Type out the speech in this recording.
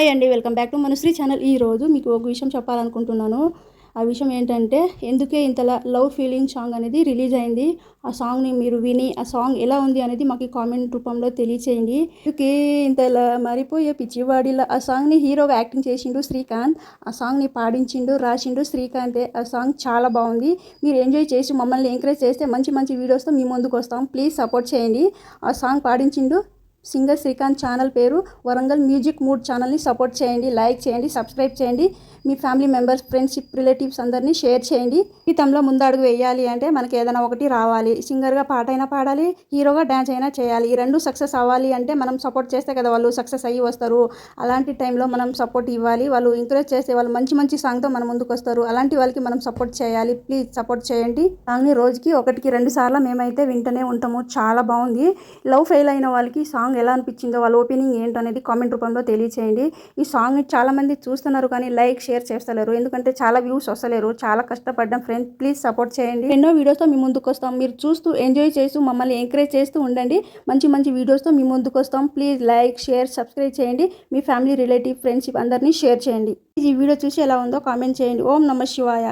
Hi అండి welcome back to Manushri channel. ఈరోజు మీకు ఒక విషయం చెప్పాలనుకుంటున్నాను. ఆ విషయం ఏంటంటే ఎందుకే ఇంతలా లవ్ ఫీలింగ్ సాంగ్ అనేది రిలీజ్ అయింది? ఆ సాంగ్ని మీరు విని ఆ సాంగ్ ఎలా ఉంది అనేది మాకు కామెంట్ రూపంలో తెలియచేయండి. ఎందుకే ఇంతలా మారిపోయే పిచ్చివాడిలా ఆ సాంగ్ని హీరోగా యాక్టింగ్ చేసిండు శ్రీకాంత్ ఆ సాంగ్ని పాడించిండు రాసిండు శ్రీకాంతే. ఆ సాంగ్ చాలా బాగుంది. మీరు ఎంజాయ్ చేసి మమ్మల్ని ఎంకరేజ్ చేస్తే మంచి మంచి వీడియోస్తో మీ ముందుకు వస్తాం. ప్లీజ్ సపోర్ట్ చేయండి. ఆ సాంగ్ పాడించిండు సింగర్ శ్రీకాంత్ ఛానల్ పేరు. వరంగల్ మ్యూజిక్ మూడ్ ఛానల్ని సపోర్ట్ చేయండి లైక్ చేయండి సబ్స్క్రైబ్ చేయండి. మీ ఫ్యామిలీ మెంబర్స్ ఫ్రెండ్షిప్ రిలేటివ్స్ అందరినీ షేర్ చేయండి. జీవితంలో ముందడుగు వేయాలి అంటే మనకి ఏదైనా ఒకటి రావాలి. సింగర్గా పాట అయినా పాడాలి హీరోగా డ్యాన్స్ అయినా చేయాలి. ఈ రెండు సక్సెస్ అవ్వాలి అంటే మనం సపోర్ట్ చేస్తే కదా వాళ్ళు సక్సెస్ అయ్యి వస్తారు. అలాంటి టైంలో మనం సపోర్ట్ ఇవ్వాలి. వాళ్ళు ఎంకరేజ్ చేస్తే వాళ్ళు మంచి మంచి సాంగ్తో మన ముందుకు వస్తారు. అలాంటి వాళ్ళకి మనం సపోర్ట్ చేయాలి. ప్లీజ్ సపోర్ట్ చేయండి. సాంగ్ని రోజుకి ఒకటికి రెండు సార్లు మేమైతే వింటూనే ఉంటాము. చాలా బాగుంది. లవ్ ఫెయిల్ అయిన వాళ్ళకి సాంగ్ ఎలా అనిపించిందో వాళ్ళ ఓపెనింగ్ ఏంటనేది కామెంట్ రూపంలో తెలియచేయండి. ఈ సాంగ్ని చాలామంది చూస్తున్నారు కానీ లైక్ షేర్ చేస్తలేరు. ఎందుకంటే చాలా వ్యూస్ వస్తలేరు. చాలా కష్టపడ్డాం ఫ్రెండ్స్ ప్లీజ్ సపోర్ట్ చేయండి. ఎన్నో వీడియోస్తో మీ ముందుకు వస్తాం మీరు చూస్తూ ఎంజాయ్ చేస్తూ మమ్మల్ని ఎంకరేజ్ చేస్తూ ఉండండి. మంచి మంచి వీడియోస్తో మీ ముందుకు వస్తాం ప్లీజ్ లైక్ షేర్ సబ్స్క్రైబ్ చేయండి. మీ ఫ్యామిలీ రిలేటివ్ ఫ్రెండ్షిప్ అందరినీ షేర్ చేయండి. ఈ వీడియో చూసి ఎలా ఉందో కామెంట్ చేయండి. ఓం నమ శివాయ.